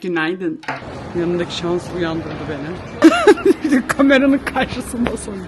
Günaydın. Yanındaki şans uyandırdı beni. Kameranın karşısında sonra.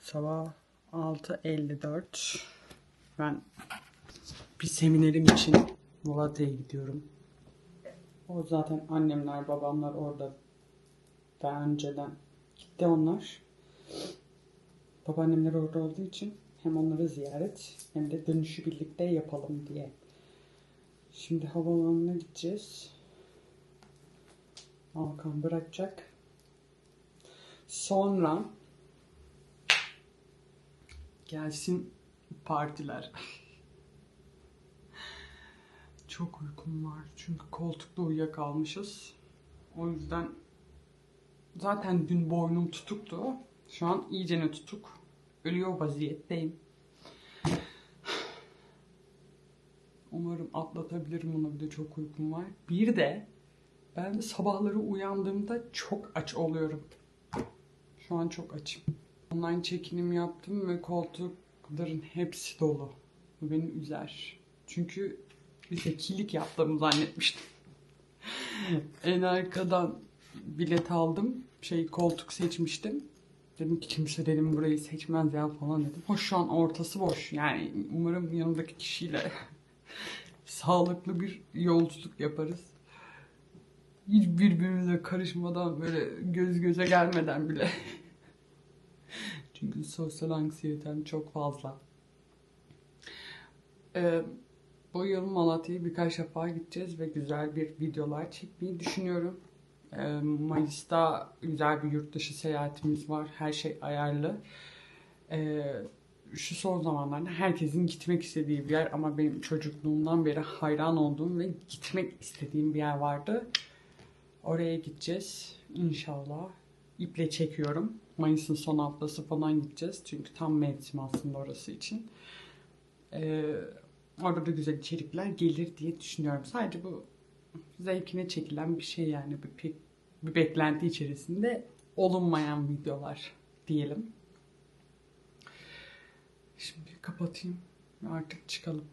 Sabah 6.54. Ben bir seminerim için Malatya'ya gidiyorum. O zaten annemler, babamlar orada. Daha önceden gitti onlar. Babaannemler orada olduğu için hem onları ziyaret hem de dönüşü birlikte yapalım diye. Şimdi havaalanına gideceğiz. Alkan bırakacak. Sonra gelsin partiler. Çok uykum var çünkü koltukta uyuyakalmışız. O yüzden zaten dün boynum tutuktu. Şu an iyicene tutuk. Ölüyor vaziyetteyim. Umarım atlatabilirim bunu bir de çok uykum var. Bir de ben sabahları uyandığımda çok aç oluyorum. Şu an çok açım. Online çekinim yaptım ve koltukların hepsi dolu. Bu beni üzer. Çünkü bir zekilik yaptığımı zannetmiştim. en arkadan bilet aldım. Şey koltuk seçmiştim. Dedim ki kimse dedim burayı seçmez ya falan dedim. Hoş şu an ortası boş. Yani umarım yanındaki kişiyle sağlıklı bir yolculuk yaparız. Hiç birbirimize karışmadan böyle göz göze gelmeden bile. Çünkü sosyal anksiyetem çok fazla. Ee, bu yıl Malatya'ya birkaç defa gideceğiz ve güzel bir videolar çekmeyi düşünüyorum. Ee, Mayıs'ta güzel bir yurt dışı seyahatimiz var. Her şey ayarlı. Ee, şu son zamanlarda herkesin gitmek istediği bir yer ama benim çocukluğumdan beri hayran olduğum ve gitmek istediğim bir yer vardı. Oraya gideceğiz inşallah. İple çekiyorum. Mayıs'ın son haftası falan gideceğiz. Çünkü tam mevsim aslında orası için. Ee, orada da güzel içerikler gelir diye düşünüyorum. Sadece bu zevkine çekilen bir şey yani. Bir, bir beklenti içerisinde olunmayan videolar diyelim. Şimdi kapatayım ve artık çıkalım.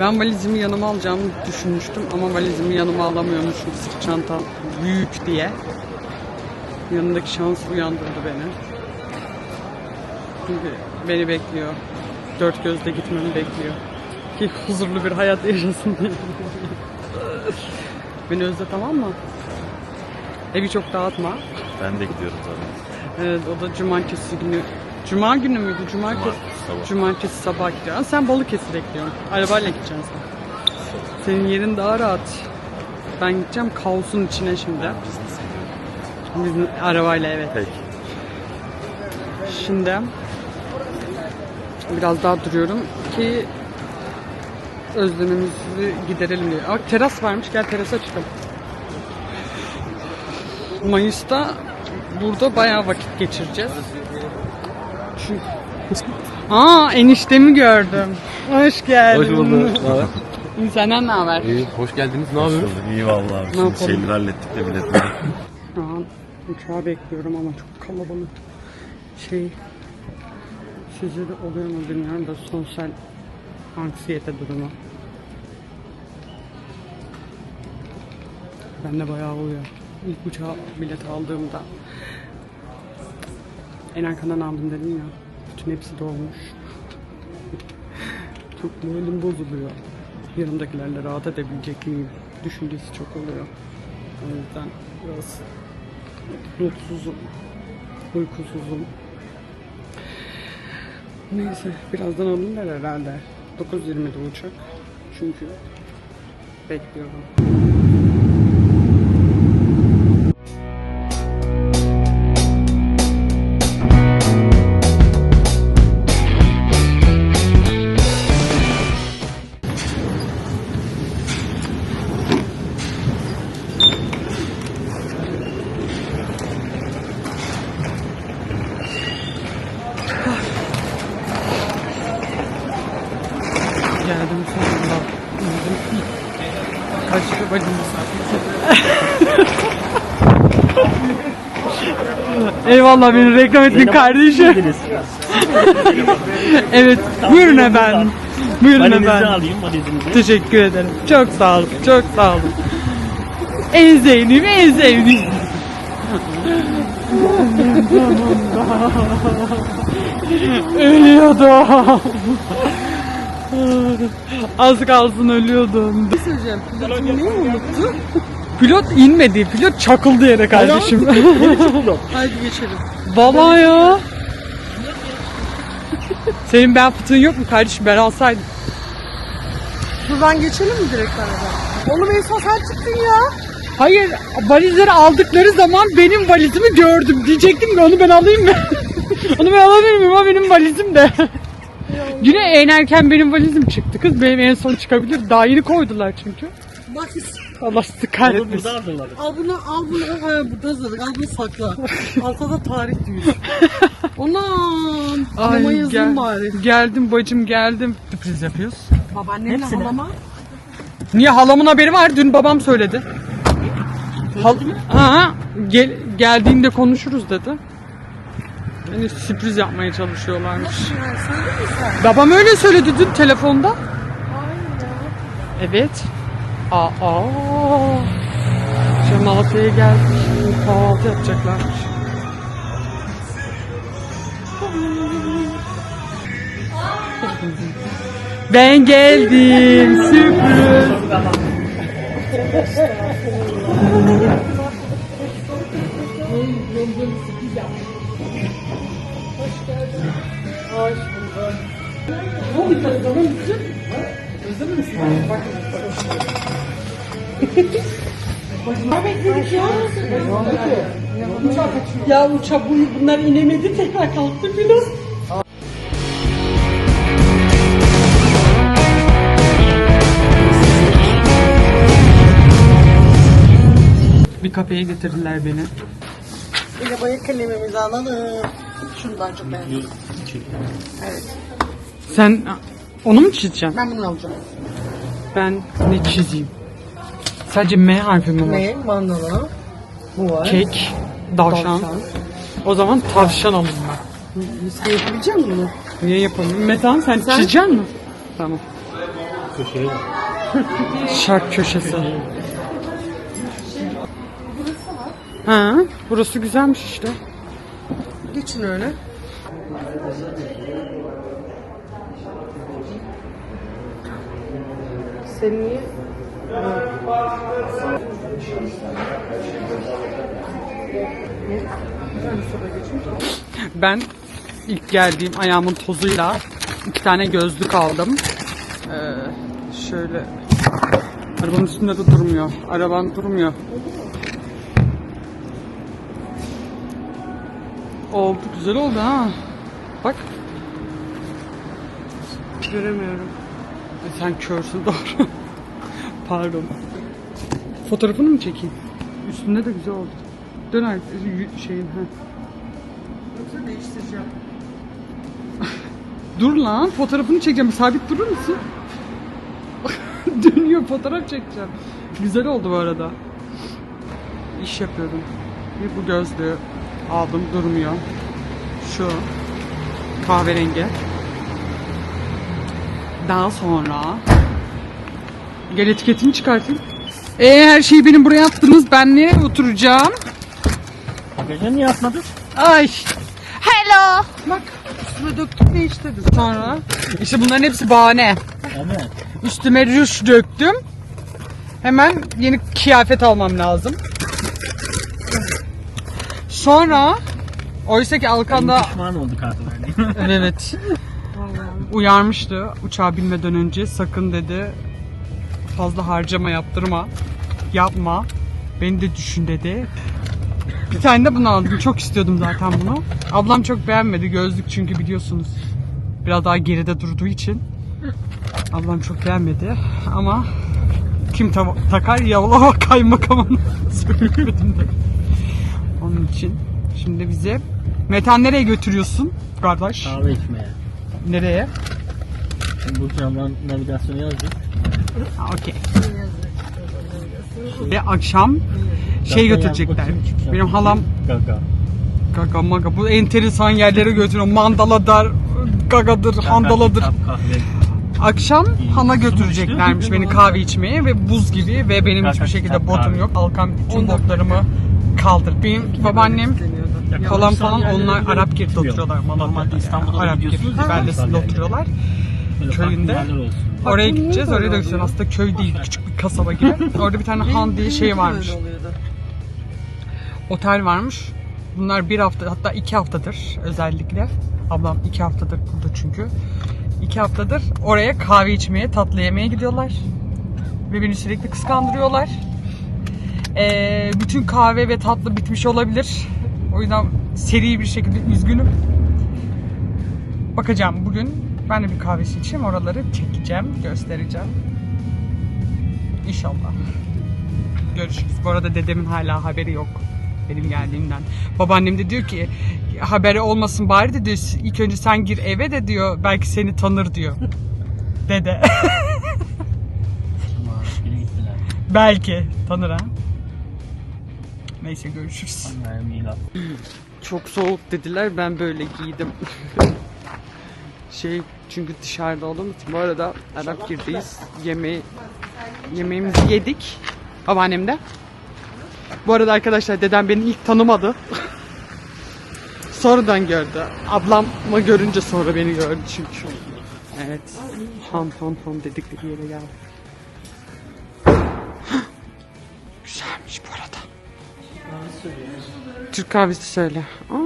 Ben valizimi yanıma alacağımı düşünmüştüm ama valizimi yanıma alamıyormuşum sırt çantam büyük diye. Yanındaki şans uyandırdı beni. Çünkü beni bekliyor. Dört gözle gitmemi bekliyor. Ki huzurlu bir hayat yaşasın diye. beni özle tamam mı? Evi çok dağıtma. Ben de gidiyorum zaten. Evet o da cumartesi günü. Cuma günü müydü? Cumartesi, Cumartesi sabah. cumartesi sabah gidiyor. Aa, Sen Balıkesir'e bekliyorsun. Arabayla gideceksin sen. Senin yerin daha rahat. Ben gideceğim kaosun içine şimdi. Bizim arabayla evet. Peki. Şimdi biraz daha duruyorum ki özlemimizi giderelim diye. Bak teras varmış gel terasa çıkalım. Mayıs'ta burada bayağı vakit geçireceğiz. Aa eniştemi gördüm. Hoş geldin. Hoş bulduk. İyi, Senden ne haber? İyi, hoş geldiniz. Ne yapıyorsunuz? İyi vallahi. Ne Şimdi yapalım? şeyleri hallettik de biletleri. Şu an uçağı bekliyorum ama çok kalabalık. Şey sizde de oluyor mu bilmiyorum da sosyal anksiyete durumu. Bende bayağı oluyor. İlk uçağa bilet aldığımda en arkadan aldım dedim ya. Bütün hepsi dolmuş. çok moralim bozuluyor. Yanımdakilerle rahat edebilecek miyim? Düşüncesi çok oluyor. O yüzden biraz mutsuzum, uykusuzum. Neyse birazdan alırlar herhalde. 9.20'de uçak. Çünkü bekliyorum. Eyvallah beni reklam ettin kardeşim. evet. Buyurun efendim. Buyurun efendim. alayım valizinizi. Teşekkür ederim. Çok sağ olun. Çok sağ olun. En sevdiğim, en sevdiğim. Ölüyordum. Az kalsın ölüyordum. Ne söyleyeceğim? Pilot inmeyi mi unuttu? Pilot inmedi. Pilot çakıldı yere kardeşim. Haydi geçelim. Vallahi ya. Senin ben fıtığın yok mu kardeşim? Ben alsaydım. Buradan geçelim mi direkt aradan? Oğlum en son sen çıktın ya. Hayır, valizleri aldıkları zaman benim valizimi gördüm. Diyecektim ki onu ben alayım mı? onu ben alabilir miyim? O benim valizim de. Yine en erken benim valizim çıktı kız. Benim en son çıkabilir. Daha yeni koydular çünkü. Bak Allah sizi kahretmesin. burada hazırladık. al bunu al bunu ha, burada hazırlık al bunu sakla. Altta da tarih diyor. Onam. Ay, Ama yazayım gel- bari. Geldim bacım geldim. Sürpriz yapıyoruz. Babaannemle Hepsine. halama. Niye halamın haberi var? Dün babam söyledi. Hal ha, gel geldiğinde konuşuruz dedi. Yani sürpriz yapmaya çalışıyorlarmış. Yani söyledin mi sen? Babam öyle söyledi dün telefonda. Evet. Aa. Malatya'ya geldik. Şimdi kahvaltı yapacaklarmış. Ben geldim. Sürpriz. Ya uçak bu bunlar inemedi tekrar kalktı pilot. Bir kafeye getirdiler beni. Boya kalemimizi alalım. Şundan çok beğendim. Sen onu mu çizeceksin? Ben bunu alacağım. Ben ne çizeyim? Sadece M harfi mi var? Ne? Mandala. Bu var. Kek, davşan. Tavşan. O zaman tavşan alayım ben. Sen yapabilecek misin bunu? Niye yapalım? Metan sen, çizeceksin mi? Tamam. Köşeye bak. Şark köşesi. Ha, burası güzelmiş işte. Geçin öyle. Sen niye? Ben ilk geldiğim ayağımın tozuyla iki tane gözlük aldım. Ee, şöyle arabanın üstünde de durmuyor. Araban durmuyor. Oldu güzel oldu ha. Bak. Göremiyorum. E, Sen körsün doğru. Pardon. Fotoğrafını mı çekeyim? Üstünde de güzel oldu. Dön artık y- şeyin ha. Yoksa değiştireceğim. Dur lan fotoğrafını çekeceğim. Sabit durur musun? Dönüyor fotoğraf çekeceğim. Güzel oldu bu arada. İş yapıyordum. Bir bu gözlüğü aldım durmuyor. Şu kahverengi. Daha sonra gel etiketini çıkartayım. E her şeyi benim buraya attınız. Ben nereye oturacağım? Bagaja niye atmadın? Ay. Hello. Bak üstüme döktük değiştirdim. Sonra işte bunların hepsi bahane. Evet. Üstüme ruj döktüm. Hemen yeni kıyafet almam lazım. Sonra oysa ki Alkan'da Pişman olduk artık evet uyarmıştı uçağa binmeden önce sakın dedi fazla harcama yaptırma yapma beni de düşün dedi. Bir tane de bunu aldım. Çok istiyordum zaten bunu. Ablam çok beğenmedi. Gözlük çünkü biliyorsunuz. Biraz daha geride durduğu için. Ablam çok beğenmedi. Ama kim ta- takar Yalova kaymakamını söylemedim de. Onun için şimdi bize Metan nereye götürüyorsun kardeş? Kahve içmeye. Nereye? Şimdi bu camdan navigasyonu yazdık. Okey. Ve akşam şey götürecekler. Benim halam Gaga. gaga maga bu enteresan yerlere götürüyor. Mandaladır, gagadır, handaladır. Akşam hana götüreceklermiş beni kahve içmeye ve buz gibi ve benim hiçbir şekilde botum yok. Alkan bütün botlarımı kaldır. Benim babaannem Ya falan falan onlar Arapgirt'te gitmiyor. oturuyorlar. Normalde İstanbul'da gidiyorsunuz ya, beldesinde oturuyorlar. Köyünde. Oraya gideceğiz. Oraya da. Aslında köy değil. Küçük bir kasaba gibi. Orada bir tane Han diye şey varmış. Otel varmış. Bunlar bir hafta hatta iki haftadır özellikle. Ablam iki haftadır burada çünkü. İki haftadır oraya kahve içmeye, tatlı yemeye gidiyorlar. Ve beni sürekli kıskandırıyorlar. Ee, bütün kahve ve tatlı bitmiş olabilir. O yüzden seri bir şekilde üzgünüm. Bakacağım bugün ben de bir kahvesi içeyim oraları çekeceğim, göstereceğim. İnşallah. Görüşürüz. Bu arada dedemin hala haberi yok benim geldiğimden. Babaannem de diyor ki haberi olmasın bari de diyor ilk önce sen gir eve de diyor belki seni tanır diyor. Dede. Belki tanır ha. Neyse görüşürüz. Çok soğuk dediler ben böyle giydim. şey çünkü dışarıda olduğum için bu arada Arap girdeyiz. Yemeği yemeğimizi yedik. Babaannem de. Bu arada arkadaşlar dedem beni ilk tanımadı. Sonradan gördü. Ablamı görünce sonra beni gördü çünkü. Evet. Han han han dedikleri yere geldi. Güzelmiş bu arada. Türk kahvesi söyle. Aa.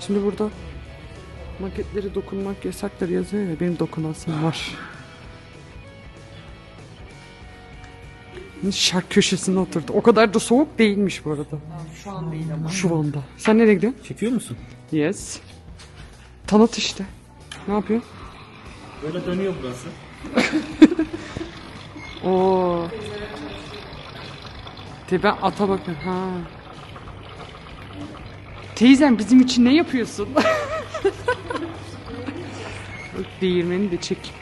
Şimdi burada maketlere dokunmak yasaktır yazıyor ya benim dokunasım var. Şark köşesine oturdu. O kadar da soğuk değilmiş bu arada. Şu an değil ama. Şu anda. Sen nereye gidiyorsun? Çekiyor musun? Yes. Tanıt işte. Ne yapıyor? Böyle dönüyor burası. Oo. De ben ata bakın ha. Teyzem bizim için ne yapıyorsun? Değirmeni de çek.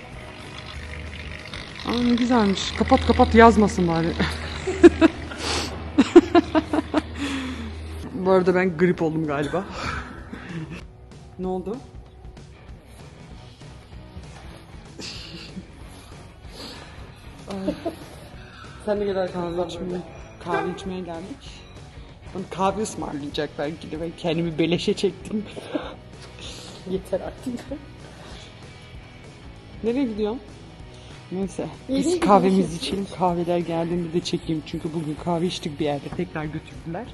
Aa ne güzelmiş. Kapat kapat yazmasın bari. Bu arada ben grip oldum galiba. ne oldu? Sen de gel içmeye, kahve içmeye geldik. Bana kahve ısmarlayacak belki de ben kendimi beleşe çektim. Yeter artık. Nereye gidiyorsun? Neyse biz kahvemizi içelim kahveler geldiğinde de çekeyim çünkü bugün kahve içtik bir yerde tekrar götürdüler.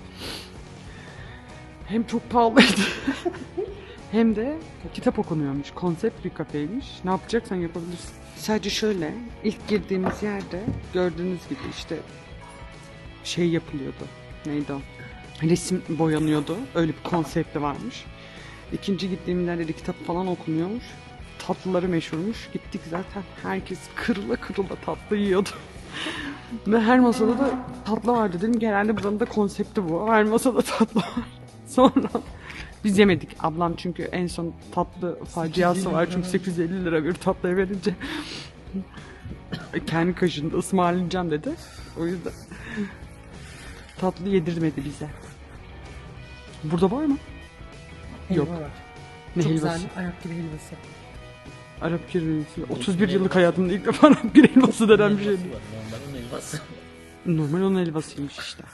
Hem çok pahalıydı hem de kitap okunuyormuş konsept bir kafeymiş ne yapacaksan yapabilirsin. Sadece şöyle ilk girdiğimiz yerde gördüğünüz gibi işte şey yapılıyordu neydi o resim boyanıyordu öyle bir konsepti varmış. İkinci gittiğim yerde de kitap falan okunuyormuş. Tatlıları meşhurmuş. Gittik zaten herkes kırıla kırıla tatlı yiyordu. Ve her masada da tatlı vardı dedim. Genelde buranın da konsepti bu. Her masada tatlı var. Sonra biz yemedik. Ablam çünkü en son tatlı faciası var. Çünkü 850 lira bir tatlıya verince kendi kaşında ısmarlayacağım dedi. O yüzden tatlı yedirmedi bize. Burada var mı? Yok. Ne Çok helvası? güzel ayak gibi helvası. Arap kirlisi. 31 yıllık hayatımda ilk defa Arap kir helvası denen bir şey. Normal helvası. Normal onun helvasıymış işte.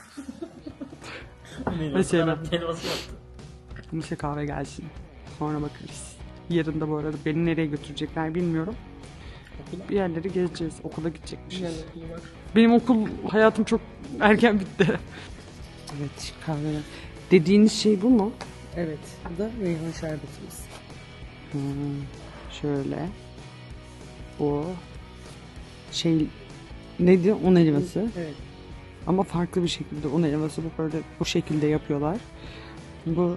Ben sevmem. Helvası yaptı. Neyse kahve gelsin. Sonra bakarız. Yarın da bu arada beni nereye götürecekler bilmiyorum. Bir yerleri gezeceğiz. Okula gidecekmişiz. Benim okul hayatım çok erken bitti. Evet kahveler. Dediğiniz şey bu mu? Evet. Bu da reyhan şerbetimiz. Hmm, şöyle. Bu. Şey neydi? Un helvası. Evet. Ama farklı bir şekilde un helvası bu böyle bu şekilde yapıyorlar. Bu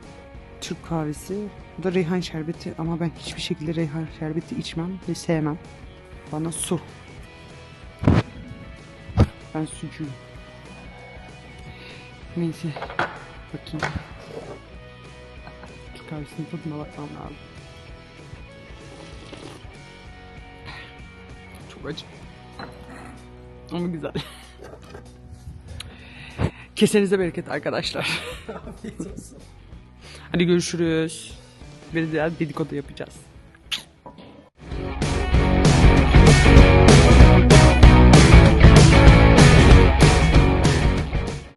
Türk kahvesi. Bu da reyhan şerbeti ama ben hiçbir şekilde reyhan şerbeti içmem ve sevmem. Bana su. Ben sucuyum. Neyse. Bakayım. Türk kahvesinin tadına bakmam lazım. Acı. Ama güzel. Kesenize bereket arkadaşlar. Hadi görüşürüz. Bir diğer dedikodu yapacağız.